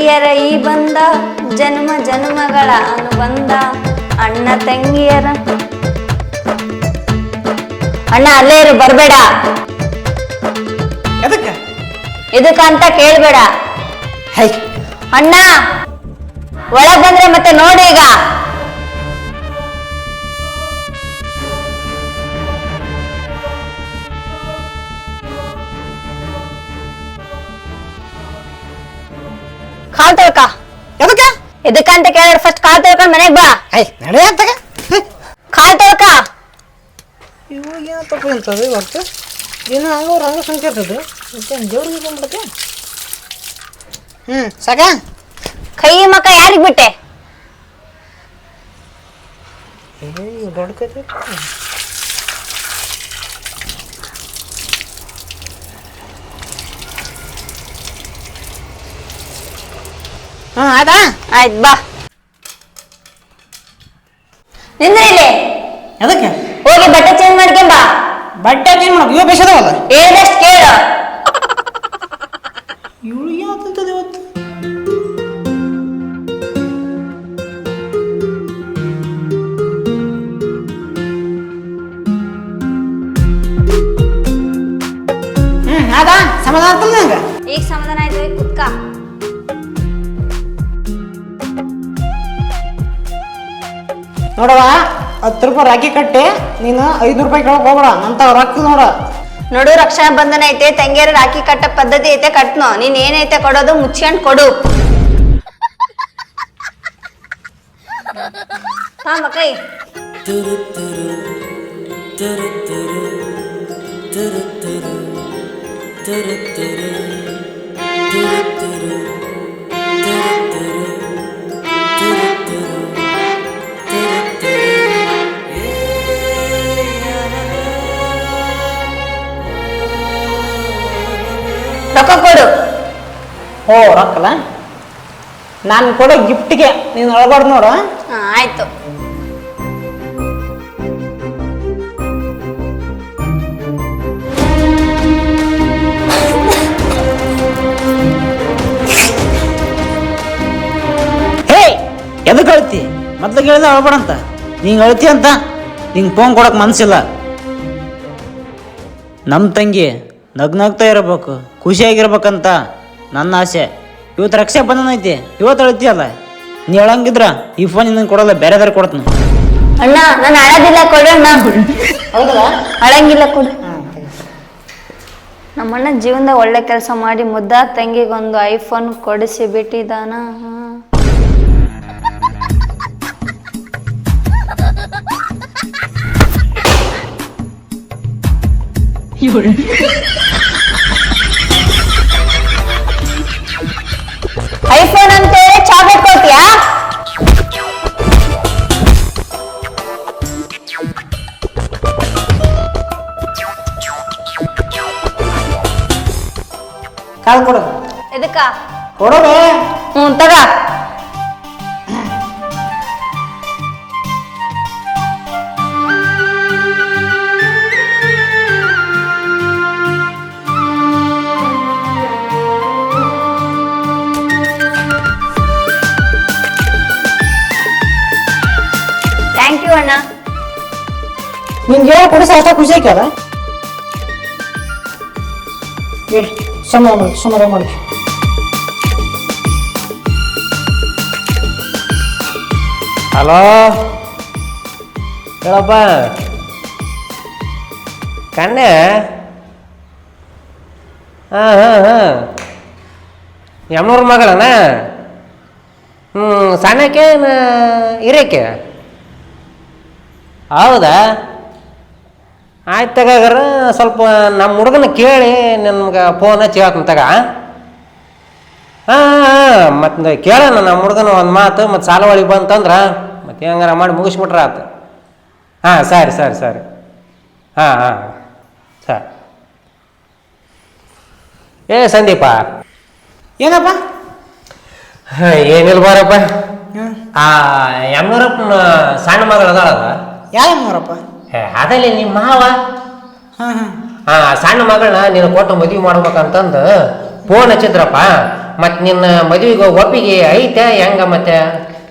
ತಂಗಿಯರ ಈ ಬಂದ ಜನ್ಮ ಜನ್ಮಗಳ ಅನುಬಂಧ ಅಣ್ಣ ತಂಗಿಯರ. ಅಣ್ಣ ಅಲ್ಲೇ ಇರು ಬರ್ಬೇಡ. ಎದಕ್ಕೆ? ಇದಕ್ಕಂತ ಕೇಳ್ಬೇಡ. ಹೈ. ಅಣ್ಣ ಒಳಗ್ ಬಂದ್ರೆ ಮತ್ತೆ ನೋಡಿ ಈಗ. ಕಾಲ್ ತೊಳ್ಕ. ಎದಕ್ಕೆ? ಇದಕ್ಕಂತ ಕೇಳಿದ್ರೆ ಫಸ್ಟ್ ಕಾಲ್ ತೊಳ್ಕೊಂಡ್ ಮನೆಗೆ ಬಾ. ಐ ನಡೆ ಅಂತಗ ಕಾಲ್ ತೊಳ್ಕ. ಇವಾಗ ಏನೋ ತಪ್ಪು ಅಂತದೆ ಇವತ್ತು ದಿನ ರಂಗ ಹಂಗೆ ಸಂಕೇತದ ಮತ್ತೆ ದೇವ್ರಿಗೆ ಬಂದ್ಬಿಡುತ್ತೆ ಹ್ಞೂ ಸಾಕ? ಕೈ ಮಕ್ಕ ಯಾರಿಗ್ ಬಿಟ್ಟೆ? ದೊಡ್ಡ ಕತೆ. ಹಾಂ ಅದಾ ಆಯ್ತು ಬಾ. ನಿಂದ್ರೆ ಇಲ್ಲಿ? ಎದಕ್ಕೆ? ಹೋಗಿ ಬಟ್ಟೆ ಚೇಂಜ್ ಮಾಡ್ಕೊಂಡ್ ಬಾ. ಬಟ್ಟೆ ಏನು ಮಾಡೋದು ಇವ ಬೇಸದವಲ್ಲ ಹೇಳ್ದಷ್ಟು ಕೇಳು. ಇವಳು ಯಾವ್ದಂತದ ಇವತ್ತು? ಹ್ಮ್ ಅದಾ ಸಮಾಧಾನ ಆಗ್ತದ ನಂಗೆ ಈಗ ಸಮಾಧಾನ ನೋಡವ ಹತ್ತು ರೂಪಾಯಿ ರಾಖಿ ಕಟ್ಟಿ ನೀನು ಐದು ರೂಪಾಯಿ ಕೇಳಕ್ ಹೋಗ್ಬೇಡ ಅಂತ ರೊಕ್ಕ ನೋಡ. ನೋಡು ರಕ್ಷಣಾ ಬಂಧನ ಐತೆ ತಂಗಿಯರ ರಾಖಿ ಕಟ್ಟ ಪದ್ಧತಿ ಐತೆ ಕಟ್ನೋ. ನೀನ್ ಏನೈತೆ ಕೊಡೋದು ಮುಚ್ಕೊಂಡ್ ಕೊಡು. ತಾಂಬ ಕೈ ರೊಕ್ಕ ಕೊಡು. ಓ ರೊಕ್ಕಲ್ಲ ನಾನು ಕೊಡೋ ಗಿಫ್ಟ್ಗೆ ನೀನು ಒಳಗಡೆ ನೋಡು ಹಾ ಆಯ್ತು. ಹೇ ಎದಕ್ಕೆ ಅಳ್ತಿ? ಮೊದ್ಲು ಕೇಳಿದ ಅಳ್ಬೇಡ ಅಂತ. ನೀಂಗೆ ಅಳ್ತಿ ಅಂತ? ನಿಂಗೆ ಫೋನ್ ಕೊಡಕ್ಕೆ ಮನ್ಸಿಲ್ಲ. ನಮ್ಮ ತಂಗಿ ನಗ್ನಗ್ತಾ ಇರಬೇಕು. ಖುಷಿಯಾಗಿರ್ಬೇಕಂತ ನನ್ನ ಆಸೆ. ಇವತ್ತು ರಕ್ಷಾ ಬಂಧನ ಐತಿ. ಇವತ್ತು ಅಳ್ತಿಯಲ್ಲ ನೀ ಹೇಳಂಗಿದ್ರ ಈ ಫೋನ್ ನಿನ್ನ ಕೊಡಲ್ಲ ಬೇರೆದಾರು ಕೊಡ್ತೀನಿ. ಅಣ್ಣ ನಾನು ಅಳದಿಲ್ಲ ಕೊಡು ಅಣ್ಣ. ಹೌದಾ? ಅಳಂಗಿಲ್ಲ ಕೊಡು. ನಮ್ಮಣ್ಣ ಜೀವನದಾಗ ಒಳ್ಳೆ ಕೆಲಸ ಮಾಡಿ ಮುದ್ದಾದ ತಂಗಿಗೊಂದು ಐಫೋನ್ ಕೊಡಿಸಿ ಬಿಟ್ಟಿದ್ದಾನ ಹಾ. ಕಾಲ್ ಕೊಡು ಎದಕ್ಕ ಕೊಡೋದೆ ಹ್ಞೂ ತಗ ಥ್ಯಾಂಕ್ ಯು ಅಣ್ಣ ನಿಂಗೆ ಹೇಳಿ ಕೊಡಿಸ ಅಷ್ಟ ಖುಷಿ ಆಯ್ತಲ್ಲ ಹೇಳಿ ಸಮಾಧಾನ ಸಮಾಧಾನ ಮಾಡಿ ಹಲೋ ಹೇಳಪ್ಪ ಕಣ್ಣೆ ಹಾಂ ಹಾಂ ಹಾಂ ಯಮ್ನೂರ ಮಗಳನ ಹ್ಞೂ ಸಣ್ಣಕ್ಕೆ ಇರಕ್ಕೆ ಹೌದಾ? ಆಯ್ತು ತಗಾಗರ ಸ್ವಲ್ಪ ನಮ್ಮ ಹುಡುಗನ ಕೇಳಿ ನಿಮ್ಗೆ ಫೋನ್ ಹಚ್ಚಿ ಹೇಳ್ತೀನಿ ತಗ. ಹಾಂ ಮತ್ತು ಕೇಳೋಣ ನಮ್ಮ ಹುಡುಗನ ಒಂದು ಮಾತು ಮತ್ತು ಸಾಲ ಒಳಗೆ ಬಂತಂದ್ರೆ ಮತ್ತೆ ಹೆಂಗಾರ ಮಾಡಿ ಮುಗಿಸ್ಬಿಟ್ರೆ ಆತು. ಹಾಂ ಸರಿ ಸರಿ ಸರಿ. ಹಾಂ ಹಾಂ ಸರಿ. ಏ ಸಂದೀಪ. ಏನಪ್ಪ? ಏನಿಲ್ಲ ಬಾರಪ್ಪ. ಆ ಯಮ್ನೂರಪ್ಪನ ಸಣ್ಣ ಮಗಳು ಅದಾಳಲ್ಲ. ಯಾವ ಅದಲ್ಲಿ ನಿಮ್ಮ ಮಾವ? ಹಾಂ ಹಾಂ. ಆ ಸಣ್ಣ ಮಗಳನ್ನ ನೀನು ಕೊಟ್ಟು ಮದುವೆ ಮಾಡ್ಬೇಕಂತಂದು ಫೋನ್ ಹಚ್ಚಿದ್ರಪ್ಪ. ಮತ್ ನಿನ್ನ ಮದುವೆಗೆ ಒಪ್ಪಿಗೆ ಐತೆ ಹೆಂಗ ಮತ್ತೆ?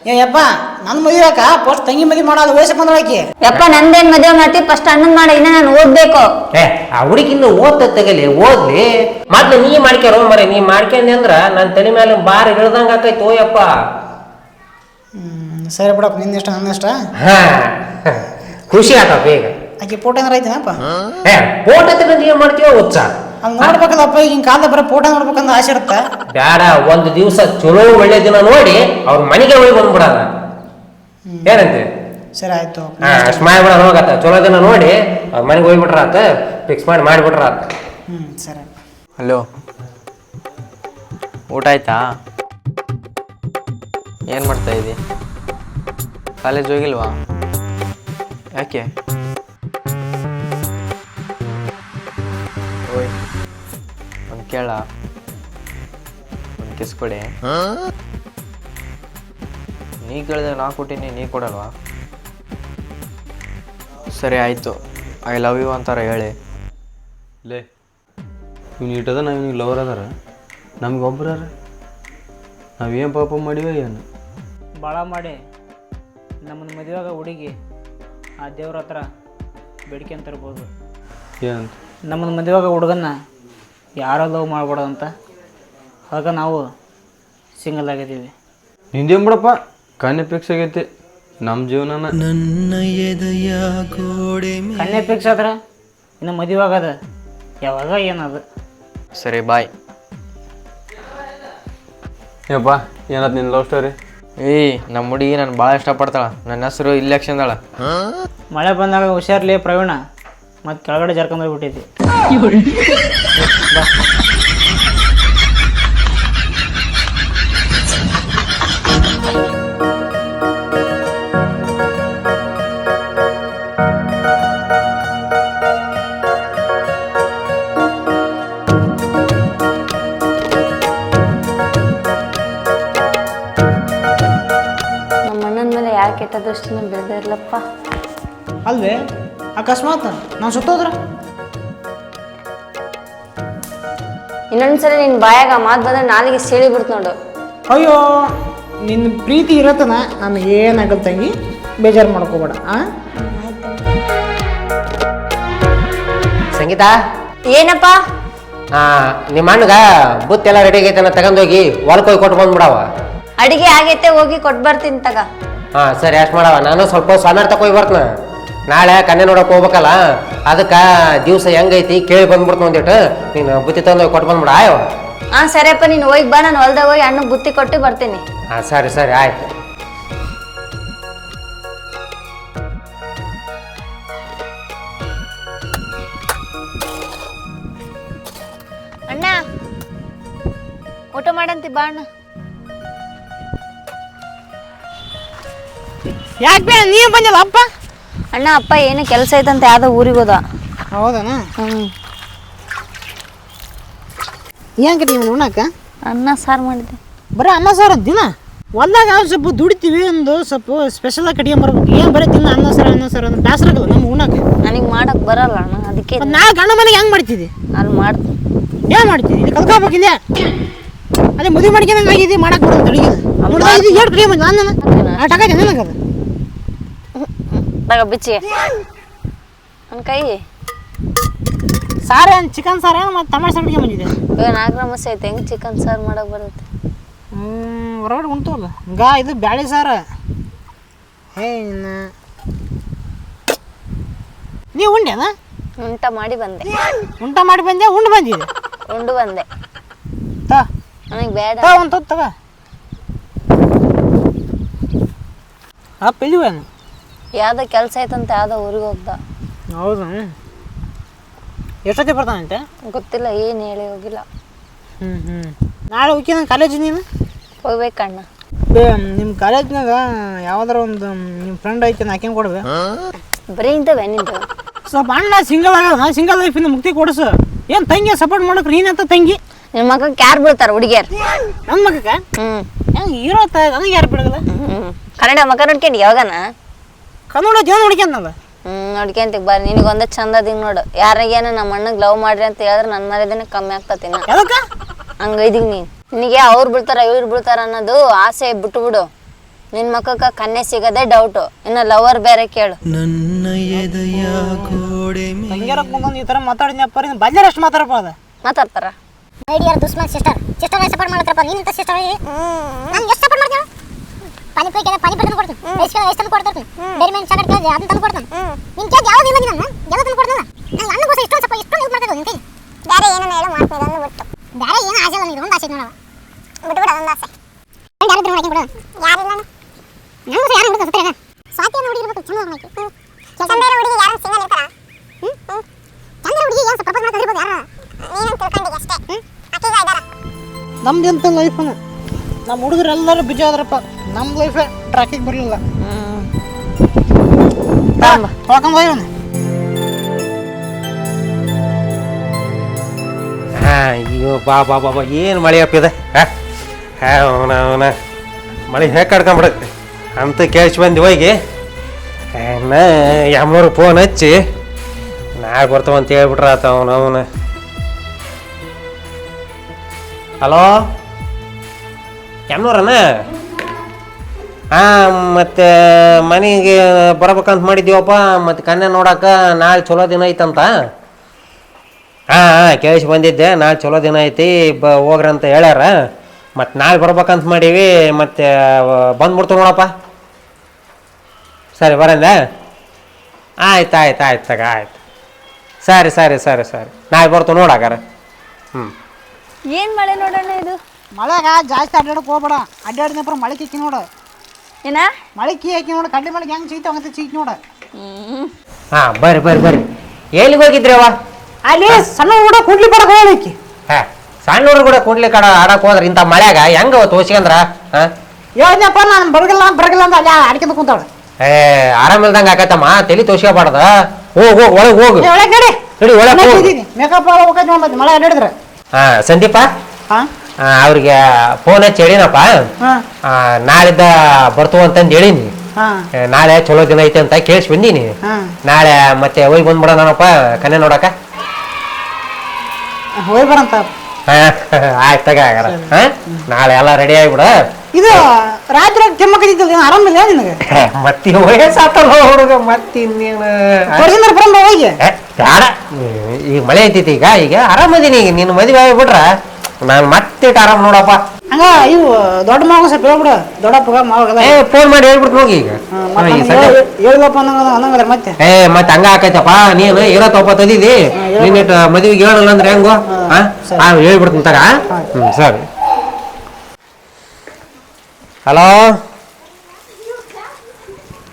ಏ ಯಪ್ಪ ನನ್ನ ಮದುವೆಕ ಫಸ್ಟ್ ತಂಗಿ ಮದುವೆ ಮಾಡೋದು ವಯಸ್ಸು ಬಂದಳಾಕಿ ಯಪ್ಪ ನಂದೇನ್ ಮದುವೆ ಮಾಡ್ತಿ? ಫಸ್ಟ್ ಅಣ್ಣನ್ ಮಾಡಿ ಇನ್ನ ನಾನು ಓದ್ಬೇಕು. ಏ ಆ ಹುಡುಗಿನ ಓದ್ತ ತಗಲಿ ಓದ್ಲಿ. ಮೊದ್ಲು ನೀ ಮಾಡ್ಕ್ಯಾರೋ ಮರೆ ನೀ ಮಾಡ್ಕೊಂಡಿ ಅಂದ್ರ ನನ್ನ ತಲೆ ಮೇಲೆ ಬಾರ್ ಇಳ್ದಂಗ ಆಕೈತಿ ಓಯಪ್ಪ ಸರಿ ಬಿಡಪ್ಪ ನಿನ್ನಿಷ್ಟ ಇಷ್ಟ ನನ್ನ ಇಷ್ಟ ಹಾ. ಖುಷಿ ಆತ ಬೇಗ. ಆಕೆ ಫೋಟೋ ಏನಾರ ಐತೆನಪ್ಪ? ಏ ಫೋಟೋ ತೆಗೆದು ಏನ್ ಮಾಡ್ತೀವ ಉತ್ಸ ಹಂಗೆ ನೋಡ್ಬೇಕಲ್ಲಪ್ಪ ಈಗಿನ ಕಾಲದ ಬರೀ ಫೋಟೋ ನೋಡ್ಬೇಕಂತ ಆಸೆ ಇರುತ್ತೆ? ಬೇಡ ಒಂದು ದಿವಸ ಚಲೋ ಒಳ್ಳೆ ದಿನ ನೋಡಿ ಅವ್ರ ಮನೆಗೆ ಹೋಗಿ ಬಂದ್ಬಿಡಲ್ಲ ಏನಂತೆ? ಸರಿ ಆಯ್ತು. ಹಾ ಅಷ್ಟು ಮಾಡ್ಬಿಡ ಹೋಗತ್ತ. ಚಲೋ ದಿನ ನೋಡಿ ಅವ್ರ ಮನೆಗೆ ಹೋಗ್ಬಿಟ್ರ ಆತ ಫಿಕ್ಸ್ ಮಾಡಿ ಮಾಡಿಬಿಟ್ರ ಆತ ಹ್ಞೂ ಸರಿ. ಹಲೋ. ಊಟ ಆಯ್ತಾ? ಏನು ಮಾಡ್ತಾ ಇದ್ದಿ ಕಾಲೇಜ್ ಹೋಗಿಲ್ವಾ? ಯಾಕೆ? ಓಯ್ ಒಂದು ಕೇಳ. ಒಂದು ಕಿಸ್ ಕೊಡಿ. ನೀ ಕೇಳಿದ್ರೆ ನಾ ಕೊಟ್ಟಿನಿ ನೀ ಕೊಡಲ್ವಾ? ಸರಿ ಆಯಿತು. ಐ ಲವ್ ಯು ಅಂತಾರ ಹೇಳಿ. ಲೇ ಇವ್ನು ಇಟ್ಟದ ನಾವು ಇವ್ನಿಗೆ ಲವರ್ ಅದಾರ. ನಮ್ಗೆ ಒಬ್ರಾರ ನಾವೇನು ಪಾಪ ಮಾಡಿವೆ ಏನು? ಭಾಳ ಮಾಡಿ. ನಮ್ಮನ್ನ ಮದುವೆಯಾಗ ಹುಡುಗಿ. ಆ ದೇವ್ರ ಹತ್ರ ಬೇಡಿಕೆ ಅಂತ ಇರ್ಬೋದು. ಏನಂತ? ನಮ್ಮ ಮದುವೆಯಾಗ ಹುಡುಗನ್ನ ಯಾರೋ ಲವ್ ಮಾಡ್ಬೇಡ ಅಂತ ಅದಕ್ಕೆ ನಾವು ಸಿಂಗಲ್ ಆಗಿದ್ದೀವಿ. ನಿಂದೇನು ಬಿಡಪ್ಪ? ಕನ್ಯೆ ಫಿಕ್ಸ್ ಆಗೈತಿ. ನಮ್ಮ ಜೀವನನ. ಕನ್ಯೆ ಫಿಕ್ಸ್ ಆದ್ರೆ ಇನ್ನು ಮದುವೆ ಆಗದ ಯಾವಾಗ ಏನದು? ಸರಿ ಬಾಯ್ ಏಪ್ಪ ಏನತ್ ನಿನ್ನ ಲವ್ ಸ್ಟೋರಿ ಏಯ್ ನಮ್ಮ ಹುಡುಗಿ ನಾನು ಭಾಳ ಇಷ್ಟಪಡ್ತಾಳ. ನನ್ನ ಹೆಸರು ಇಲ್ಲೆಕ್ಷನ್ದಾಳ ಮಳೆ ಬಂದಾಗ ಹುಷಾರ್ಲಿ ಪ್ರವೀಣ ಮತ್ತೆ ಕೆಳಗಡೆ ಜರ್ಕೊಂಡ್ ಅಲ್ವೇ ಅಕಸ್ಮಾತ್ ನಾನು ಸುತ್ತೋದ್ರ ಇನ್ನೊಂದ್ಸರಿ ನಿನ್ ಬಾಯಾಗ ಮಾತ್ ಬಂದ್ರೆ ನಾಲಿಗೆ ಸೇಳಿ ಬಿಡ್ತು ನೋಡು. ಅಯ್ಯೋ ನಿನ್ನ ಪ್ರೀತಿ ಇರತ್ತನ? ನಾನು ಏನಾಗಲ್ಲ ತಂಗಿ? ಬೇಜಾರು ಮಾಡ್ಕೋಬೇಡ ಆ? ಸಂಗೀತ? ಏನಪ್ಪ? ಆ ನಿಮ್ಮ ಅಣ್ಣಗ ಬುತ್ತಿ ಎಲ್ಲ ರೆಡಿ ಆಗೈತೆ ತಗೊಂಡೋಗಿ ಹೊಲಕ್ಕೆ ಹೋಗಿ ಕೊಟ್ಟು ಬಂದ್ಬಿಡವ. ಅಡಿಗೆ ಆಗೈತೆ ಹೋಗಿ ಕೊಟ್ ಬರ್ತೀನಿ ತಗ. ಹಾ ಸರಿ ಅಷ್ಟು ಮಾಡವ. ನಾನು ಸ್ವಲ್ಪ ಸಣ್ಣ ತಕೋಗಿ ಬರ್ತನ. ನಾಳೆ ಕನ್ನೆ ನೋಡಕ್ ಹೋಗ್ಬೇಕಲ್ಲ ಅದಕ್ಕೆ ದಿವಸ ಹೆಂಗೈತಿ ಕೇಳಿ ಬಂದ್ಬಿಡ್ತು ಒಂದಿಟ್ಟು ನೀನು ಬುತ್ತಿ ತಗೊಂಡೋಗಿ ಕೊಟ್ಟು ಬಂದ್ಬಿಡ ಆಯೋ ಹಾ ಸರಿಯಪ್ಪ ನೀನು ಹೋಗಿ ಬಾ ನಾನು ಹೊಲ್ದಾಗ ಹೋಗಿ ಅಣ್ಣ ಬುತ್ತಿ ಕೊಟ್ಟು ಬರ್ತೀನಿ. ಹಾ ಸರಿ ಸರಿ ಆಯ್ತು ಅಣ್ಣ ಊಟ ಮಾಡಂತಿ ಬಾ ಅಣ್ಣ. ಯಾಕೆ ನೀವು ನೀ ಬಂದಿಲ್ಲ ಅಪ್ಪ? ಅಣ್ಣ ಅಪ್ಪ ಏನು ಕೆಲಸ ಐತಂತ ಯಾವ್ದೋ ಊರಿಗೆ ಹೋದ. ಹೌದನ? ಹ್ಮ್. ಹೆಂಗೆ ನೀವು ಉಣ್ಣಾಕ ಅನ್ನ ಸಾರು ಮಾಡಿದ್ದೆ. ಬರೀ ಅನ್ನ ಸಾರು ದಿನ ಹೊಲ್ದಾಗ ಸ್ವಲ್ಪ ದುಡಿತೀವಿ ಒಂದು ಸ್ವಲ್ಪ ಸ್ಪೆಷಲ್ ಆಗಿ ಕಡಿಗೆ ಬರ್ಬೇಕು. ಏನು ಬರೀ ತಿನ್ನ ಅನ್ನ ಸಾರು ಅನ್ನ ಸಾರು ಅಂದ್ರೆ ಬೇಸರ ಆಗಲ್ಲ ನಮ್ಮ ಉಣ್ಣಾಕ ನನಗೆ ಮಾಡಕ್ ಬರಲ್ಲ ಅಣ್ಣ ಅದಕ್ಕೆ ಮತ್ತೆ ನಾ ಗಂಡ ಮನೆಗೆ ಹೆಂಗೆ ಮಾಡ್ತಿದ್ದೆ ಅಲ್ಲಿ ಮಾಡ್ತೀನಿ. ಏನು ಮಾಡ್ತಿದ್ದೆ ಇಲ್ಲಿ ಕಲ್ಕೋಬೇಕಿಲ್ಲ ಅದೇ ಮದುವೆ ಮಾಡ್ಕೊಂಡಂಗೆ ಆಗಿದೆ? ಮಾಡಕ್ಕೆ ಬರೋದು ಅಡುಗೆ. ಇದು ಎರಡು ನಾನು ಆ ಟಕ ನನಗೆ ಅದು ತಗ ಬಿಚ್ಚಿ. ನನ್ನ ಕೈ. ಸಾರು ಏನು ಚಿಕನ್ ಸಾರು ಏನು ಮತ್ತು ಟಮಾಟೆ ಸಾರು ಬಂದಿದೆ ಇವಾಗ ನಾಲ್ಕು ನಮಸ್ ಐತೆ. ಹೆಂಗೆ ಚಿಕನ್ ಸಾರು ಮಾಡಕ್ ಬರುತ್ತೆ? ಹ್ಞೂ ಹೊರಗಡೆ ಉಂಟಲ್ಲ. ಗಾ ಇದು ಬ್ಯಾಳಿ ಸಾರು. ಹೇ ನೀವು ಉಂಡೆನ ಉಂಟ ಮಾಡಿ ಬಂದೆ. ಉಂಟ ಮಾಡಿ ಬಂದೆ ಉಂಡು ಬಂದಿದೆ ಉಂಡು ಬಂದೆ. ತಾ. ನನಗೆ ಬೇಡ. ಒಂದು ತಗ. ಆ ಪೆಲ್ಲಿವೇನು ಯಾವ್ದೋ ಕೆಲಸ ಐತಂತ ಯಾವ್ದೋ ಊರಿಗೆ ಹೋಗ್ದ. ಹೌದು? ಎಷ್ಟೊತ್ತಿಗೆ ಬರ್ತಾನಂತೆ? ಗೊತ್ತಿಲ್ಲ ಏನು ಹೇಳಿ ಹೋಗಿಲ್ಲ. ಹ್ಞೂ ಹ್ಞೂ ನಾಳೆ ಹೋಗಿ ನನ್ನ ಕಾಲೇಜ್ ನೀನು? ಹೋಗ್ಬೇಕಣ್ಣ. ಬೇ ನಿಮ್ಮ ಕಾಲೇಜ್ನಾಗ ಯಾವ್ದಾರ ಒಂದು ನಿಮ್ಮ ಫ್ರೆಂಡ್ ಐತೆ ನಾಕೇನು ಕೊಡ್ಬೇಕು ಬರೀ ಇಂಥವೆ ನಿಂದು? ಸ್ವಲ್ಪ ಅಣ್ಣ ಸಿಂಗಲ್ ಆಗ ಸಿಂಗಲ್ ಲೈಫಿಂದ ಮುಕ್ತಿ ಕೊಡಿಸು. ಏನು ತಂಗಿ ಸಪೋರ್ಟ್ ಮಾಡಕ್ಕೆ ಅಂತ ತಂಗಿ? ನಿಮ್ಮ ಮಗಕ್ಕೆ ಯಾರು ಬೀಳ್ತಾರ ಹುಡುಗಿಯರ್. ನನ್ನ ಮಗಕ್ಕೆ? ಹ್ಞೂ ಹೆಂಗೆ ತ ನನಗೆ ಯಾರು ಬಿಡಗಲ್ಲ ಕರೆಂಟ್ ಕನ್ನಡ ಮಗ ನೋಡ್ಕೊಂಡು ಯಾವಾಗನ? ಕನ್ನಡ ಜೀವನ ನೋಡ್ಕೊಂಡಲ್ಲ ಹ್ಮ್ ನೋಡ್ಕೊಂತಿಗ್ ಬರ್ರಿ ನಿನಗೊಂದ ಚಂದ ಅದಿಂಗ್ ನೋಡು. ಯಾರಿಗೇನ ನಮ್ಮ ಅಣ್ಣಗ್ ಲವ್ ಮಾಡ್ರಿ ಅಂತ ಹೇಳಿದ್ರೆ ನನ್ನ ಮರ್ಯಾದೆನೆ ಕಮ್ಮಿ ಆಗ್ತತಿ ಹಂಗ ಇದೀಗ ನೀನ್. ನಿನಗೆ ಅವ್ರು ಬಿಡ್ತಾರ ಇವ್ರು ಬಿಡ್ತಾರ ಅನ್ನೋದು ಆಸೆ ಬಿಟ್ಟು ಬಿಡು. ನಿನ್ ಮಕ್ಕಕ್ಕ ಕನ್ನೆ ಸಿಗದೆ ಡೌಟು ಇನ್ನ ಲವರ್ ಬೇರೆ ಕೇಳು. ತಂಗ್ಯಾರ ಮುಂದೊಂದು ಈ ಥರ ಮಾತಾಡಿದ್ನಪ್ಪ ನೀನು ಬಂದ್ರೆ ಅಷ್ಟು ಮಾತಾಡಪ್ಪ ಅದ? ಮಾತಾಡ್ತಾರ? ಮೈ ಡಿಯರ್ ದುಶ್ಮನ್ ಸಿಸ್ಟರ್ ಸಿಸ್ಟರ್ ಸಪೋರ್ಟ್ ಮಾಡ್ತಾರಪ್ಪ ನೀನು ಅಂತ ಸಿಸ್ಟರ್ ನಾನು ಎಷ್ಟು ಸಪೋರ್ಟ್ ಮಾಡ್ತೀನಿ ಪಾನಿಪುರಿ ಕೇಳಿದ್ರೆ ಪಾನಿಪುರಿ ತಂದು ಕೊಡ್ತೀನಿ. ಎಷ್ಟು ಕೇಳಿದ್ರೆ ಎಷ್ಟು ತಂದು ಕೊಡ್ತೀನಿ ಬೇರೆ ಮೇಲೆ ಚಾಕಟ್ ಕೇಳಿದೆ ಅದನ್ನ ತಂದು ಕೊಡ್ತಾನೆ. ನಿನ್ ಕೇಳಿ ಯಾವ್ದು ಇಲ್ಲ ನಾನು ಎಲ್ಲ ತಂದು ಕೊಡ್ತಾನ ನಾನು ಅನ್ನಗೋಸ್ಕರ ಇಷ್ಟೊಂದು ಸ್ವಲ್ಪ ಇಷ್ಟೊಂದು ಯೂಸ್ ಮಾಡ್ತಾ ನಿನ್ ಕೈ ಬೇರೆ ಏನನ್ನ ಹೇಳು ಮಾಡ್ತೀನಿ ಅದನ್ನು ಬಿಟ್ಟು. ಬೇರೆ ಏನು ಆಸೆ ಇಲ್ಲ ಒಂದು ಆಸೆ ನೋಡವ ಬಿಟ್ಟು ಬಿಡು ಅದೊಂದು ಆಸೆ. ಯಾರು ಇದ್ರು ಹಾಕಿ ಬಿಡು. ಯಾರಿಲ್ಲ ನಂಗೆ ಯಾರು ಹುಡುಗ ಸುತ್ತಾಗ ಸ್ವಾತಿಯನ್ನು ಹುಡುಗಿ ಇರ್ಬೇಕು ಚಂದ ನೋಡಕ್ಕೆ ಚಂದ ಹುಡುಗಿ ಯಾರು ಸಿಂಗಲ್ ಇರ್ತಾರ? ಚಂದ್ರ ಹುಡುಗಿ ಏನು ಪ್ರಪೋಸ್ ಮಾಡ್ತಾ ಇರ್ಬೋದು ಯಾರು? ನೀನು ತಿಳ್ಕೊಂಡಿದ್ದೆ ಅಷ್ಟೇ? ಹ್ಞೂ ಅಕ್ಕಿಗ ಇದಾರ ನಮ್ದು ಎಂತ ಲೈಫ್ ನಮ್ಮ ಹುಡುಗರೆಲ್ಲರೂ ಬಿಜಿ ಆದ್ರಪ್ಪ. ನಮ್ಮ ಲೈಫೇ ಟ್ರ್ಯಾಕಿಂಗ್ ಬರಲಿಲ್ಲ. ತೊಳ್ಕೊಂಡ್ ಹೋಗಿ ಹಾ ಅಯ್ಯೋ ಬಾ ಬಾ ಬಾ ಬಾ. ಏನು ಮಳೆ ಅಪ್ಪಿದೆ ಹಾ? ಅವನ ಅವನ. ಮಳೆ ಹೇಗೆ ಕಡ್ಕೊಂಬಿಡುತ್ತೆ ಅಂತ ಕೇಳಿಸಿ ಬಂದು ಹೋಗಿ. ಎಮ್ಮರು ಫೋನ್ ಹಚ್ಚಿ ನಾಳೆ ಬರ್ತಾವ ಅಂತ ಹೇಳ್ಬಿಟ್ರ ಆತ ಅವನು ಅವನು. ಹಲೋ? ಯಮ್ನವ್ರನ ಹಾಂ ಮತ್ತು ಮನೆಗೆ ಬರ್ಬೇಕಂತ ಮಾಡಿದ್ದೀವಪ್ಪ, ಮತ್ತು ಕನ್ಯಾ ನೋಡೋಕೆ ನಾಳೆ ಚಲೋ ದಿನ ಐತಂತ? ಹಾಂ ಹಾಂ ಕೇಳಿಸಿ ಬಂದಿದ್ದೆ, ನಾಳೆ ಚಲೋ ದಿನ ಐತಿ, ಬ, ಹೋಗ್ರಂತ ಹೇಳ್ಯಾರ. ಮತ್ತು ನಾಳೆ ಬರ್ಬೇಕಂತ ಮಾಡೀವಿ, ಮತ್ತು ಬಂದ್ಬಿಡ್ತು ನೋಡಪ್ಪ. ಸರಿ, ಬರಂದೆ? ಆಯ್ತು ಆಯ್ತು ಆಯ್ತು ತಗ, ಆಯ್ತು. ಸರಿ ಸರಿ ಸರಿ ಸರಿ. ನಾಳೆ ಬರ್ತು ನೋಡಾಗಾರ ಹ್ಞೂ ಏನು ಮಳೆ ನೋಡೋಣ ಇದು? ಮಳೆಗ ಜಾಸ್ತಿ ಅಡ್ಡಾಡಕ್ಕೆ ಹೋಗ್ಬೇಡ ಅಡ್ಡಾಡಿನಪ್ಪ ಮಳೆ ಕಿಕ್ಕಿ ನೋಡು ಏನ ಮಳೆ ಕಿ ಹಾಕಿ ನೋಡು ಕಡ್ಲಿ ಮಳೆಗೆ ಹೆಂಗೆ ಸಿಗ್ತಾವ ಅಂತ ಚೀಕ್ ನೋಡು ಹಾಂ ಬರ್ರಿ ಬರ್ರಿ ಬರ್ರಿ ಎಲ್ಲಿಗೆ ಹೋಗಿದ್ರವ ಅಲ್ಲಿ ಸಣ್ಣ ಹುಡುಗ ಕುಡ್ಲಿ ಬರಕ್ಕೆ ಹೋಗ್ಲಿಕ್ಕೆ ಹಾಂ ಸಣ್ಣ ಹುಡುಗ್ರು ಕೂಡ ಕುಂಡ್ಲಿ ಕಡ ಆಡಕ್ಕೆ ಹೋದ್ರೆ ಇಂಥ ಮಳ್ಯಾಗ ಹೆಂಗೆ ತೋಸ್ಕೊಂಡ್ರ ಹಾಂ ಹೇಳ್ದಪ್ಪ ನಾನು ಬರಗಿಲ್ಲ ಬರಗಿಲ್ಲ ಅಂತ ಅಲ್ಲಿ ಅಡ್ಕೊಂಡ್ ಕುಂತಾಳ ಏ ಆರಾಮಿಲ್ದಂಗೆ ಆಕತ್ತಮ್ಮ ತಲೆ ತೋಸ್ಕೋಬಾರ್ದ ಹೋಗ್ ಹೋಗ್ ಒಳಗೆ ಹೋಗು ಒಳಗೆ ನಡಿ ನಡಿ ಒಳಗೆ ಹೋಗು ಮೇಕಪ್ ಹೋಗಕ್ಕೆ ನೋಡಿ ಮಳೆ ಅಡ್ಡಾಡಿದ್ರೆ ಹಾಂ ಸಂದೀಪ ಹಾಂ ಆ, ಅವ್ರಿಗೆ ಫೋನ್ ಹಚ್ಚಿ ಹೇಳಿನಪ್ಪ. ನಾಳಿದ್ದ ಬರ್ತವ ಅಂತಂದು ಹೇಳಿನಿ. ನಾಳೆ ಚಲೋ ದಿನ ಐತೆ ಅಂತ ಕೇಳಿಸಿ ಬಂದೀನಿ. ನಾಳೆ ಮತ್ತೆ ಹೋಗಿ ಬಂದ್ಬಿಡೋಣಪ್ಪ ಕನ್ನೆ ನೋಡಕ. ಹೋಗಿ ಬರಂತ. ಆಯ್ತು ತಗ ಹಾಗಾರ. ಹಾ? ನಾಳೆ ಎಲ್ಲ ರೆಡಿ ಆಗಿಬಿಡ. ಇದು ರಾತ್ರಿ ಕೆಮ್ಮಕ್ಕಿದ್ದಿಲ್ಲ ಆರಾಮಿಲ್ಲ ನಿನಗೆ? ಮತ್ತೆ ವಯಸ್ಸಾತಲ್ಲ ಹುಡುಗ ಮತ್ತೆ ಇನ್ನೇನು? ತೋರಿಸಿದ್ರೆ ಬರಂಬ ಹೋಗಿ? ಬೇಡ. ಈಗ ಮಳೆ ಐತಿತ್ತು ಈಗ ಈಗ ಆರಾಮದೀನಿ ಈಗ. ನಿನ್ನ ಮದುವೆ ಆಗಿಬಿಟ್ರ. ನಾನು ಮತ್ತೆ ಆರಾಮ್ ನೋಡಪ್ಪ. ಹಂಗ ಇವು ದೊಡ್ಡ ಮಗು ಸ್ವಲ್ಪ ಹೇಳ್ಬಿಡು. ದೊಡ್ಡಪ್ಪ ಮಾವಾಗದ ಏ ಫೋನ್ ಮಾಡಿ ಹೇಳ್ಬಿಟ್ಟು ಹೋಗಿ ಈಗ. ಹೇಳಪ್ಪ ಈ ಸಂಜೆ ಹೇಳಿದಪ್ಪ ಅನ್ನಂಗ ಅನ್ನಂಗದ್ರ ಮತ್ತೆ. ಏ ಮತ್ತೆ ಹಂಗ ಆಕೈತಪ್ಪ. ನೀನು ಇರೋ ತಪ್ಪ ತಂದಿದಿ ನಿನ್ನ ಮದುವೆಗೆ ಹೇಳಲ್ಲ ಅಂದ್ರೆ ಹೆಂಗೋ? ಹಾ ಹೇಳ್ಬಿಡ್ತೀನಿ ತಗ ಹ್ಞೂ ಸರಿ. ಹಲೋ?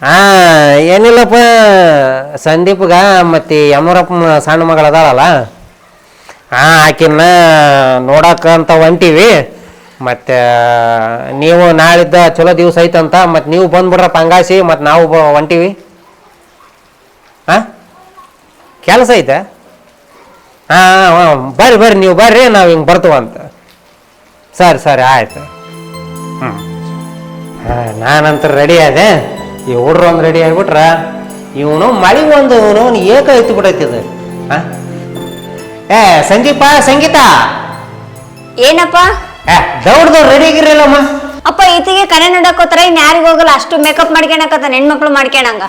ಹಾ ಏನಿಲ್ಲಪ್ಪ. ಸಂದೀಪ್ಗ ಮತ್ತೆ ಯಮರಪ್ಪ ಸಣ್ಣ ಮಗಳು ಅದಾಳಲ್ಲ ಹಾ ಆಕಿನ್ನ ನೋಡಕ್ಕಂತ ಹೊಂಟೀವಿ. ಮತ್ತೆ, ನೀವು ನಾಳಿದ್ದ ಚಲೋ ದಿವಸ ಐತಂತ ಮತ್ತೆ ನೀವು ಬಂದ್ಬಿಡ್ರಪ್ಪ ಪಂಗಾಸಿ ಮತ್ತೆ ನಾವು ಬ ಹೊಂಟೀವಿ. ಹಾಂ ಕೆಲಸ ಐತೆ? ಹಾಂ ಬರ್ರಿ ಬರ್ರಿ, ನೀವು ಬರ್ರಿ, ನಾವು ಹಿಂಗೆ ಬರ್ತೀವಂತ ಸರಿ ಸರಿ, ಆಯ್ತು. ಹ್ಞೂ ಹಾಂ ನಾನಂತರ ರೆಡಿ ಆದೆ. ಈ ಹುಡ್ರು ಒಂದು ರೆಡಿ ಆಗಿಬಿಟ್ರ, ಇವನು ಮಳೆ ಒಂದು ಇವನು ಏಕ ಎತ್ತು ಬಿಡೈತಿ ಇದು ಹಾಂ ಏ ಸಂದೀಪ ಸಂಗೀತ. ಏನಪ್ಪ? ಏ ದೌಡ್ದವ್ರು ರೆಡಿ ಆಗಿರಲ್ಲಮ್ಮ ಅಪ್ಪ ಈತಿಗೆ ಕರೆ ನೋಡಕ್ ಹೋತಾರ ಇನ್ ಯಾರಿಗ ಹೋಗಲ್ಲ. ಅಷ್ಟು ಮೇಕಪ್ ಮಾಡ್ಕೊಳಕತ್ತ ಹೆಣ್ಮಕ್ಳು ಮಾಡ್ಕೊಳಂಗ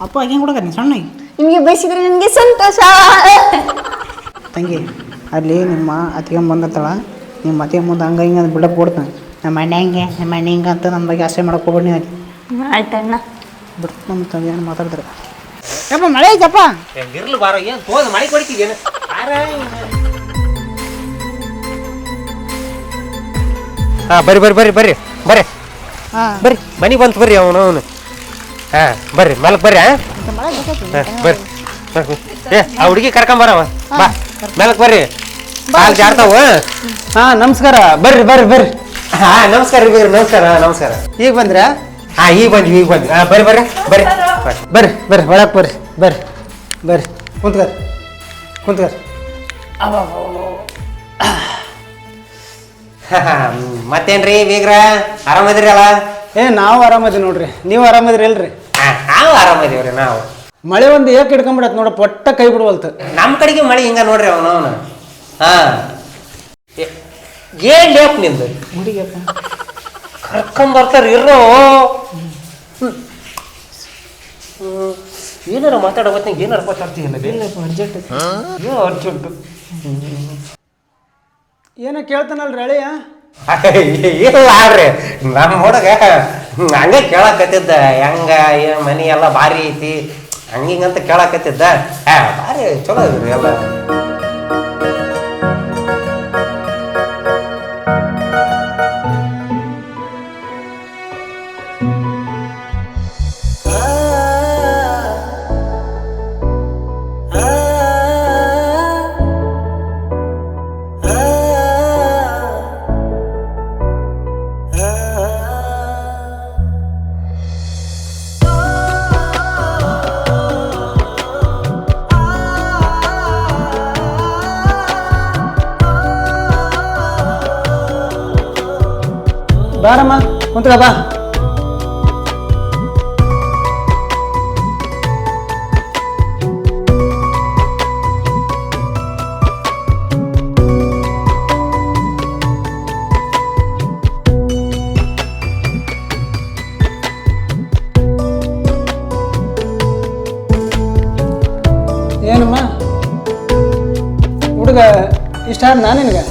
ಅಪ್ಪ ಹಿಂಗೆ ಹುಡುಗ ನೀ ಸಣ್ಣ ನಿಮ್ಗೆ ಬಯಸಿದ್ರೆ ನಿಮ್ಗೆ ಸಂತೋಷ. ತಂಗಿ ಅಲ್ಲಿ ನಿಮ್ಮ ಅತ್ತಿಗೆ ಬಂದತ್ತಳ. ನಿಮ್ಮ ಅತ್ತಿಗೆ ಮುಂದೆ ಹಂಗ ಹಿಂಗೆ ಅಂತ ಬಿಡಕ್ಕೆ ಕೊಡ್ತಾನೆ ನಮ್ಮ ಅಣ್ಣ ಹೆಂಗೆ ನಮ್ಮ ಅಣ್ಣ ಹಿಂಗೆ ಅಂತ ನನ್ನ ಬಗ್ಗೆ ಆಸೆ ಮಾಡಕ್ಕೆ ಹೋಗ್ಬೇಡಿ ಅಲ್ಲಿ ಆಯ್ತಣ್ಣ. ಬಿಡ್ತು ನಮ್ಮ ತಂಗಿ ಏನು ಮಾತಾಡ್ತಾರೆ. ಯಪ್ಪ ಮಳೆ ಐತಪ್ಪ? ಇರ್ಲಿ ಬಾರೋ ಏನು ತೋದು ಮಳೆ ಕೊಡ್ತಿದ್ದೇನೆ ಹಾಂ ಬರ್ರಿ ಬರ್ರಿ ಬರ್ರಿ ಬರ್ರಿ ಬರ್ರಿ. ಹಾಂ. ಬರ್ರಿ ಮನೆಗೆ ಬಂತು ಬರ್ರಿ ಅವನು ಅವನು. ಹಾಂ ಬರ್ರಿ ಮಲಕ್ ಬರ್ರಿ ಬರ್ರಿ. ಏ ಆ ಹುಡುಗಿ ಕರ್ಕೊಂಬರವ ಬಾ ಮೇಲಕ್ ಬರ್ರಿ. ಹಾಲು ಜಾಡ್ತಾವ. ಹಾ. ನಮಸ್ಕಾರ. ಬರ್ರಿ ಬರ್ರಿ ಬರ್ರಿ. ಹಾ ನಮಸ್ಕಾರ ರೀ ಬರ್ರಿ ನಮಸ್ಕಾರ ನಮಸ್ಕಾರ. ಈಗ ಬಂದ್ರ? ಹಾ ಈಗ ಬಂದ್ವಿ ಈಗ ಬಂದ್ವಿ. ಹಾ ಬರ್ರಿ ಬರ್ರಿ ಬರ್ರಿ. ಬರ್ರಿ ಬರ್ರಿ ಒಳಕ್ ಬರ್ರಿ ಬರ್ರಿ. ಬರ್ರಿ ಕುಂತ್ಕರ್ ಕುಂತ್ಕರ್ ಮತ್ತೇನ್ರಿ ಬೀಗ್ರ ಆರಾಮದಿರಿ ಅಲ್ಲ ಏ ನಾವು ಆರಾಮದಿ ನೋಡ್ರಿ. ನೀವು ಆರಾಮದಿರಿ ಇಲ್ರಿ? ಹಾ, ನಾವು ಆರಾಮದೀವ್ರಿ ನಾವು. ಮಳೆ ಒಂದು ಏಕ್ ಹಿಡ್ಕೊಂಬಿಡತ್ ನೋಡ ಪೊಟ್ಟ ಕೈ ಬಿಡುವಲ್ತು. ನಮ್ಮ ಕಡೆಗೆ ಮಳೆ ಹಿಂಗ ನೋಡ್ರಿ ಅವನು ಅವನು. ಹಾ. ಏನ್ ಲೇಪ್ ನಿಂದು? ಕರ್ಕೊಂಬರ್ತಾರ ಇರೋ ಏನಾರ ಮಾತಾಡೋ ಹೊತ್ತಿನಾಗ ಏನಾರ ಮಾತಾಡ್ತೀಯಲ್ಲ ಅರ್ಜೆಂಟ್ ಏನೋ ಅರ್ಜೆಂಟ್ ಏನೋ ಕೇಳ್ತಾನಲ್ರಿ ಅಳಿಯ ಇಲ್ಲ ರೀ ನಮ್ಮ ಹುಡುಗ ಹಂಗೆ ಕೇಳಕತ್ತಿದ್ದ. ಹೆಂಗ ಏನು ಮನಿ ಎಲ್ಲ ಭಾರಿ ಐತಿ. ಹಂಗಿಂಗಂತ ಕೇಳಕತ್ತಿದ್ದ. ಭಾರಿ ಚಲೋ ಇದ್ರಿ ಎಲ್ಲ. ಬಾರಮ್ಮ ಕುಂತ್ಕ ಬಾ ಏನಮ್ಮ ಹುಡುಗ ಇಷ್ಟ ನಾ ನಿನಗೆ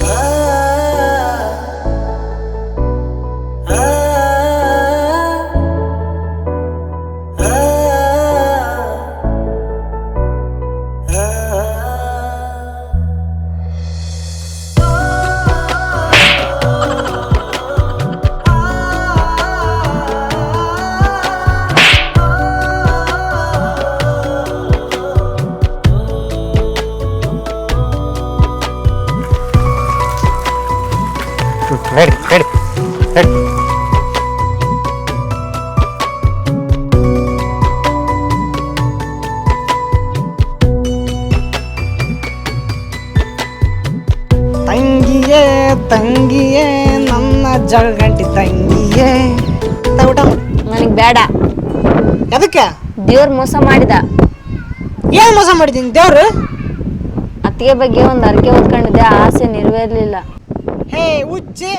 ತಂಗಿಯೇ ಊಟ ನನಗೆ ಬೇಡ. ಅದಕ್ಕೆ ದೇವ್ರ ಮೋಸ ಮಾಡಿದ. ಏನು ಮೋಸ ಮಾಡಿದ್ದೀನಿ ದೇವ್ರು? ಅತ್ತಿಗೆ ಬಗ್ಗೆ ಒಂದು ಅರ್ಕೆ ಓದ್ಕೊಂಡಿದ್ದೆ ಆ ಆಸೆ ನೆರವೇರ್ಲಿಲ್ಲ. ಹೇ ಹುಚ್ಚಿ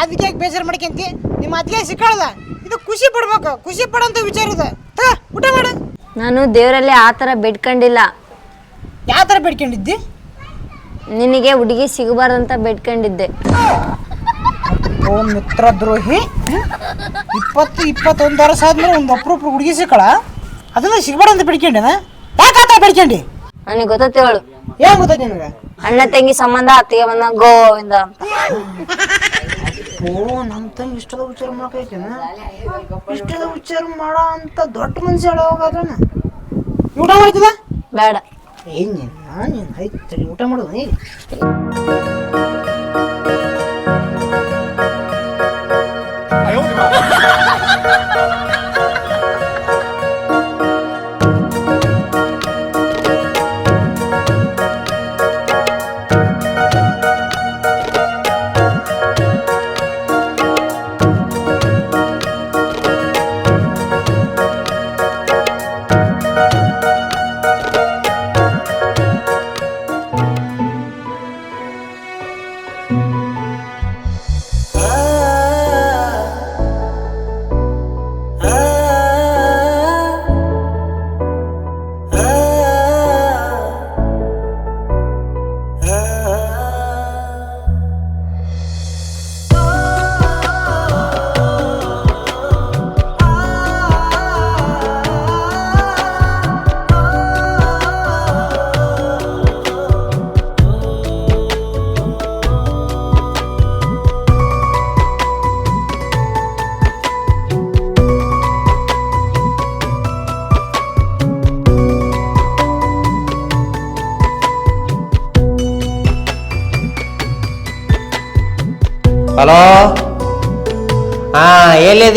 ಅದಕ್ಕೆ ಯಾಕೆ ಬೇಜಾರು ಮಾಡ್ಕೊಂತಿ ನಿಮ್ಮ ಅತ್ತಿಗೆ ಸಿಕ್ಕಳಲ್ಲ? ಇದು ಖುಷಿ ಪಡ್ಬೇಕು ಖುಷಿ ಪಡೋಂಥ ವಿಚಾರ ಇದೆ. ತ ಊಟ ಮಾಡು. ನಾನು ದೇವರಲ್ಲಿ ಆ ಥರ ಬೇಡ್ಕೊಂಡಿಲ್ಲ. ಯಾವ ಥರ ಬೇಡ್ಕೊಂಡಿದ್ದಿ? ನಿನಗೆ ಹುಡುಗಿ ಸಿಗಬಾರ್ದಂತ ಬೇಡ್ಕೊಂಡಿದ್ದೆ. ಓ ಮಿತ್ರ ದ್ರೋಹಿ? ಇಪ್ಪತ್ತು ಇಪ್ಪತ್ತೊಂದು ವರ್ಷ ಆದ್ಮೇಲೆ ಒಂದು ಅಪ್ರೂಪ ಹುಡುಗಿ ಸಿಕ್ಕಳ. ಅದನ್ನ ಸಿಗ್ಬೇಡ ಅಂತ ಬಿಡ್ಕೊಂಡೆ ಯಾಕೆ ಆ ಥರ ಬೇಡ್ಕೊಂಡಿ? ನನಗೆ ಗೊತ್ತೈತೆ ಹೇಳು. ಏನ್ ಗೊತ್ತೈತಿ ನಿನಗೆ? ಅಣ್ಣ ತಂಗಿ ಸಂಬಂಧ ಅತ್ತಿಗೆ ಬಂದ ಗೋವಿಂದ ಅಂತ. ಓ ನಮ್ಮ ತಂಗಿ ಇಷ್ಟದ ವಿಚಾರ ಮಾಡಕೈತೇನ ಇಷ್ಟದ ವಿಚಾರ ಮಾಡೋ ಅಂತ ದೊಡ್ಡ ಮನುಷ್ಯ ಹೇಳ ಊಟ ಮಾಡ್ತಿದ ಬೇಡ. ಏನ್ ನಾನು ಐತೆ ಊಟ ಮಾಡೋದು? ನೀ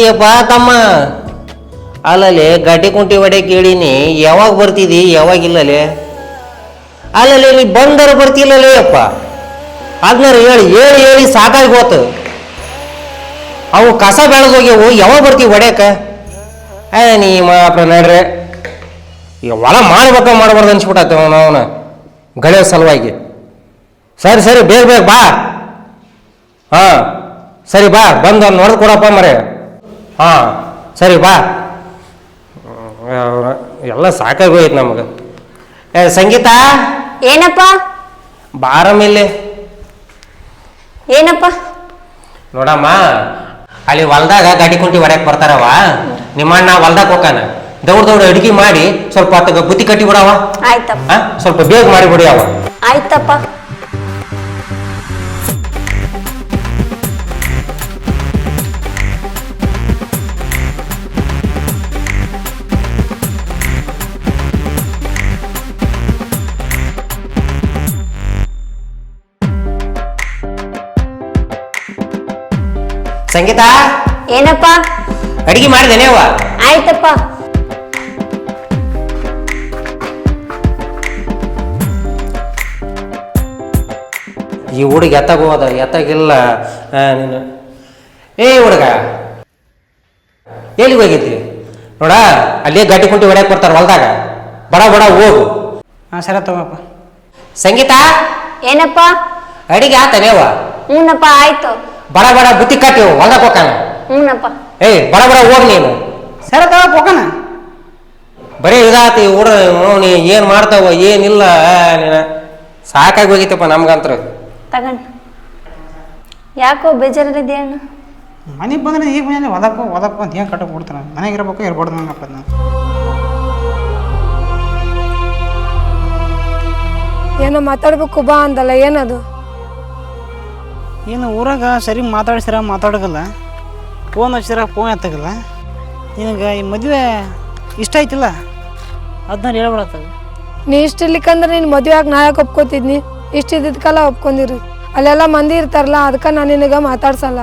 ಎಲ್ಲಿದೀಯಪ್ಪ ತಮ್ಮ. ಅಲ್ಲಲ್ಲಿ ಗಡ್ಡೆ ಕುಂಟಿ ಹೊಡೆ ಕೇಳೀನಿ, ಯಾವಾಗ ಬರ್ತಿದಿ, ಯಾವಾಗ ಇಲ್ಲಲೇ ಅಲ್ಲಲ್ಲಿ ನೀ ಬಂದರು ಬರ್ತಿಲ್ಲಲೇ ಅಪ್ಪ. ಅದ್ನಾರ ಹೇಳಿ ಹೇಳಿ ಹೇಳಿ ಸಾಕಾಗಿ ಹೋತು. ಅವು ಕಸ ಬೆಳೆದೋಗ್ಯವು, ಯಾವಾಗ ಬರ್ತೀವಿ ಒಡೆಯಕ ಏ, ನೀ ನಡ್ರೆ. ಈಗ ಹೊಲ ಮಾಡ್ಬೇಕ ಮಾಡಬಾರ್ದು ಅನ್ಸ್ಬಿಟ್ಟತ್ತೆ ಅವನು ಗಳೆ ಸಲುವಾಗಿ. ಸರಿ ಸರಿ, ಬೇಗ ಬೇಗ ಬಾ. ಹಾಂ, ಸರಿ ಬಾ, ಬಂದು ನೋಡ್ದು ಕೊಡಪ್ಪ ಮರೆ ಹಾಂ ಸರಿ ಬಾ. ಎಲ್ಲ ಸಾಕಾಗೋಯ್ತು ನಮಗೆ. ಏ ಸಂಗೀತ? ಏನಪ್ಪ? ಬಾರಮಿಲ್ಲಿ ಏನಪ್ಪ? ನೋಡಮ್ಮ ಅಲ್ಲಿ ಹೊಲ್ದಾಗ ಗಾಡಿ ಕುಂಟಿ ಹೊಡ್ಯಕ್ ಬರ್ತಾರವ ನಿಮ್ಮಣ್ಣ ಹೊಲ್ದಾಗ ಹೋಗಾನ ದೌಡ್ ದೌಡ್ ಅಡಿಗೆ ಮಾಡಿ ಸ್ವಲ್ಪ ಬುತ್ತಿ ಕಟ್ಟಿ ಬಿಡವ ಆಯ್ತಪ್ಪ. ಸ್ವಲ್ಪ ಬೇಗ ಮಾಡಿ ಬಿಡಿ ಅವ ಆಯ್ತಪ್ಪ. ಸಂಗೀತ? ಏನಪ್ಪ? ಅಡಿಗೆ ಮಾಡಿದೇನೆ ಅವ ಆಯ್ತಪ್ಪ. ಈ ಹುಡುಗ ಎತ್ತಾಗ ಹೋದ ಎತ್ತಾಗಿಲ್ಲ. ನೀನು. ಏ ಹುಡುಗ ಎಲ್ಲಿಗೆ ಹೋಗಿದ್ದಿ? ನೋಡ ಅಲ್ಲೇ ಗಟ್ಟಿ ಕುಂಟಿ ಹೊಡೆಯಕ್ಕೆ ಬರ್ತಾರ ಹೊಲ್ದಾಗ. ಬಡ ಬಡ ಹೋಗು. ಹಾಂ ಸರ ತಗೋಪ್ಪ ಸಂಗೀತ? ಏನಪ್ಪ? ಅಡಿಗೆ ಆತನೇವ ಹ್ಞೂನಪ್ಪ ಆಯ್ತು. ಬಡ ಬಡ ಬುತ್ತಿ ಕಟ್ಟಿ ಹೊಲ್ದಾಗ ಹೋಗಾನ ಹ್ಞೂನಪ್ಪ. ಏಯ್ ಬಡ ಬಡ ಓದ್ ನೀನು. ಸರ ತಗೋ ಹೋಗೋಣ ಬರೀ ಇದಾತಿ ಹುಡ ನೀ ಏನು ಮಾಡ್ತಾವ ಏನಿಲ್ಲ ನೀನ. ಸಾಕಾಗಿ ಹೋಗಿತ್ತಪ್ಪ ನಮ್ಗಂತ್ರ. ತಗೊಂಡು. ಯಾಕೋ ಬೇಜಾರಲ್ಲಿದೆಯಾ ಅಣ್ಣ? ಮನೆಗೆ ಬಂದ್ರೆ ಈಗ ಮನೇಲಿ ಒದಕ್ಕೋ ಒದಕ್ಕೋ ಅಂತ ಏನು ಕಟ್ಟಕ್ಕೆ ಕೊಡ್ತಾನೆ ಮನೆಗೆ ಇರ್ಬೇಕು ಇರ್ಬಾರ್ದು ನನ್ನ ನಾನು ಏನೋ ಮಾತಾಡ್ಬೇಕು ಬಾ ಅಂದಲ್ಲ ಏನದು? ಏನು ಊರಾಗ ಸರಿ ಮಾತಾಡ್ಸಿರ ಮಾತಾಡೋಗಲ್ಲ. Phone ಹಚ್ಚಿರ phone ಎತ್ತಾಗಲ್ಲ. ನಿನಗೆ ಈ ಮದುವೆ ಇಷ್ಟ ಆಯ್ತಿಲ್ಲ? ಅದನ್ನ ಹೇಳ್ಬಿಡತ್ತ. ನೀ ಇಷ್ಟ ಇರ್ಲಿಕ್ಕಂದ್ರೆ ನೀನು ಮದುವೆ ಆಗಿ ನಾ ಯಾಕೆ ಒಪ್ಕೋತಿದ್ನಿ? ಇಷ್ಟ ಇದ್ದಿದ್ಕಲ್ಲ ಒಪ್ಕೊಂಡಿರು. ಅಲ್ಲೆಲ್ಲ ಮಂದಿ ಇರ್ತಾರಲ್ಲ ಅದಕ್ಕೆ ನಾನು ನಿನಗೆ ಮಾತಾಡ್ಸಲ್ಲ.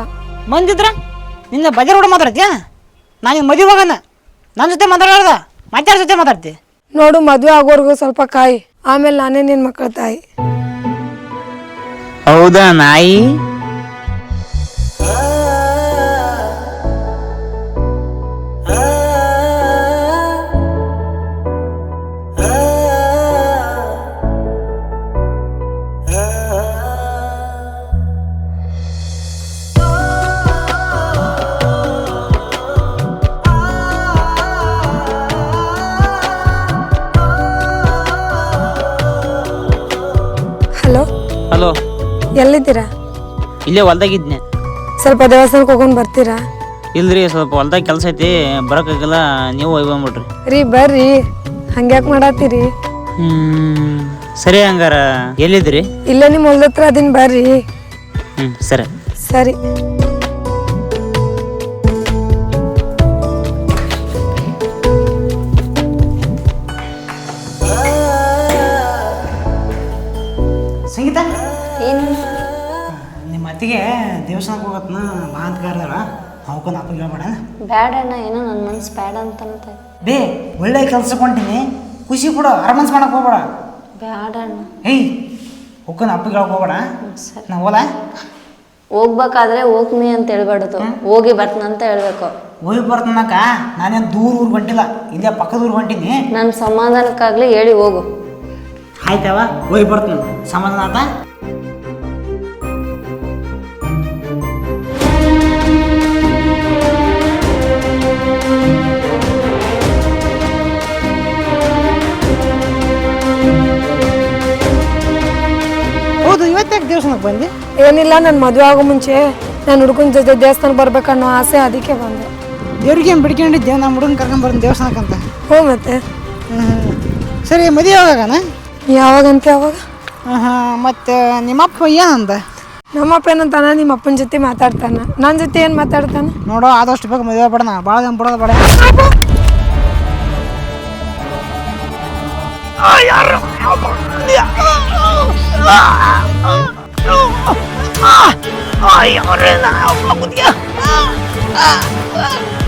ಮಂದಿದ್ರ? ನಿನ್ನ ಬಜಾರ್ ಕೂಡ ಮಾತಾಡ್ತೀಯ? ನಾನು ನಿನ್ನ ಮದುವೆ ಹೋಗೋಣ ನನ್ನ ಜೊತೆ ಮಾತಾಡೋದ ಮಾತಾಡ ಜೊತೆ ಮಾತಾಡ್ತಿ? ನೋಡು ಮದುವೆ ಆಗೋರ್ಗು ಸ್ವಲ್ಪ ಕಾಯಿ. ಆಮೇಲೆ ನಾನೇ ನಿನ್ನ ಮಕ್ಕಳ ತಾಯಿ. ಹೌದಾ ನಾಯಿ? ಎಲ್ಲಿದ್ದೀರಾ ಇಲ್ಲೇ ಹೊಲ್ದಾಗಿದ್ನೆ ಸ್ವಲ್ಪ ದೇವಸ್ಥಾನಕ್ಕೆ ಹೋಗೊಂಡ್ ಬರ್ತೀರಾ? ಇಲ್ರಿ ಸ್ವಲ್ಪ ಹೊಲ್ದಾಗ ಕೆಲಸ ಐತಿ ಬರಕಾಗಲ್ಲ ನೀವು ಹೋಗಿ ಬಂದ್ಬಿಡ್ರಿ. ರೀ ಬರ್ರಿ. ಹಂಗ್ಯಾಕ್ ಮಾಡತ್ತೀರಿ? ಹ್ಮ್ ಸರಿ ಹಂಗಾರ. ಎಲ್ಲಿದ್ರಿ ಇಲ್ಲೇ ನಿಮ್ಮ ಹೊಲ್ದತ್ರ ಅದನ್ನ ಅದೀನಿ ಬರ್ರಿ. ಹ್ಮ್ ಸರಿ. ಸರಿ. ದೇವಸ್ಥಾನಕ್ಕೆ ಹೋಗತ್ನ ಅಂತ ಕರೆದಾರ ಅವಕ್ಕೊಂದು ಅಪ್ಪ ಹೇಳ್ಬೇಡ. ಬ್ಯಾಡ ಅಣ್ಣ ಏನೋ ನನ್ನ ಮನ್ಸು ಬ್ಯಾಡ ಅಂತಂತ. ಬೇ ಒಳ್ಳೆ ಕೆಲಸ ಕೊಂಡಿನಿ ಖುಷಿ ಕೊಡು ಅರಮನ್ಸ್ ಮಾಡಕ್ ಹೋಗ್ಬೇಡ. ಬ್ಯಾಡ ಅಣ್ಣ. ಏಯ್ ಒಕ್ಕನ ಅಪ್ಪ ಹೇಳಕ್ ಹೋಗ್ಬೇಡ. ಸರಿ. ನಾ ಹೋಲ ಹೋಗ್ಬೇಕಾದ್ರೆ ಹೋಗ್ಮಿ ಅಂತ ಹೇಳ್ಬಾರ್ದು. ಹೋಗಿ ಬರ್ತನಂತ ಹೇಳ್ಬೇಕು. ಹೋಗಿ ಬರ್ತನಕ ನಾನೇನು ದೂರ ಊರು ಹೊಂಟಿಲ್ಲ ಇಲ್ಲೇ ಪಕ್ಕದ ಊರು ಹೊಂಟೀನಿ. ನನ್ನ ಸಮಾಧಾನಕ್ಕಾಗ್ಲಿ ಹೇಳಿ ಹೋಗು. ಆಯ್ತವ ಹೋಗಿ ಬರ್ತೀನಿ. ಸಮಾಧಾನ ಆತ? ದೇವಸ್ಥಾನಕ್ಕೆ ಬಂದಿ. ಏನಿಲ್ಲ ನನ್ನ ಮದುವೆ ಆಗೋ ಮುಂಚೆ ನಾನು ಹುಡುಗನ ಜೊತೆ ದೇವಸ್ಥಾನಕ್ಕೆ ಬರ್ಬೇಕನ್ನೋ ಆಸೆ ಅದಕ್ಕೆ ಬಂದೆ. ದೇವ್ರಿಗೆ ಏನು ಬಿಡ್ಕೊಂಡಿದ್ದೆ ನಮ್ಮ ಹುಡುಗನ ಕರ್ಕೊಂಡ್ ಬರ್ತೀನಿ ದೇವಸ್ಥಾನಕ್ಕಂತ ಹ್ಞೂ ಮತ್ತೆ. ಹ್ಮ್. ಸರಿ ಮದುವೆ ಯಾವಾಗ ಯಾವಾಗಂತ ಯಾವಾಗ? ಹಾಂ ಹಾಂ. ಮತ್ತು ನಿಮ್ಮಪ್ಪ ಏನಂದ ನಮ್ಮಪ್ಪ ಏನಂತಾನ? ನಿಮ್ಮಪ್ಪನ ಜೊತೆ ಮಾತಾಡ್ತಾನ. ನನ್ನ ಜೊತೆ ಏನು ಮಾತಾಡ್ತಾನೆ? ನೋಡೋ ಆದಷ್ಟು ಬೇಗ ಮದುವೆ ಬಡ ಭಾಳ ದಿನ ಬಿಡೋದು ಬೇಡ. Ay, ako rin! Nakakapagod ka! Ah! Ah! Ah!